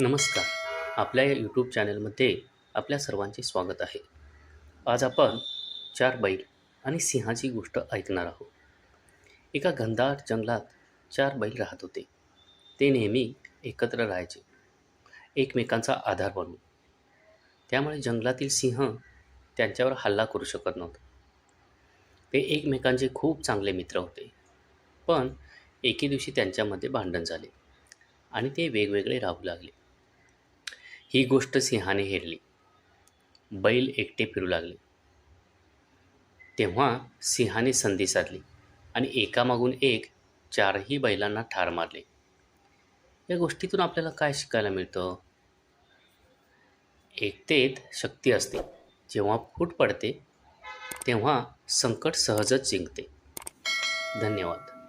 नमस्कार. आपल्या या यूट्यूब चॅनलमध्ये आपल्या सर्वांचे स्वागत आहे. आज आपण चार बैल आणि सिंहाची गोष्ट ऐकणार आहोत. एका घनदाट जंगलात चार बैल राहत होते. ते नेहमी एकत्र राहायचे. एकमेकांचा आधार बनून. त्यामुळे जंगलातील सिंह त्यांच्यावर हल्ला करू शकत नव्हता. ते एकमेकांचे खूप चांगले मित्र होते. पण एके दिवशी त्यांच्यामध्ये भांडण झाले आणि ते वेगवेगळे राहू लागले. ही गोष्ट सिंहाने हेरली. बैल एकटे फिरू लागले. तेव्हा सिंहाने संधी साधली आणि एकामागून एक चारही बैलांना ठार मारले. या गोष्टीतून आपल्याला काय शिकायला मिळतं? एकतेत शक्ती असते. जेव्हा फूट पडते तेव्हा संकट सहजच जिंकते. धन्यवाद.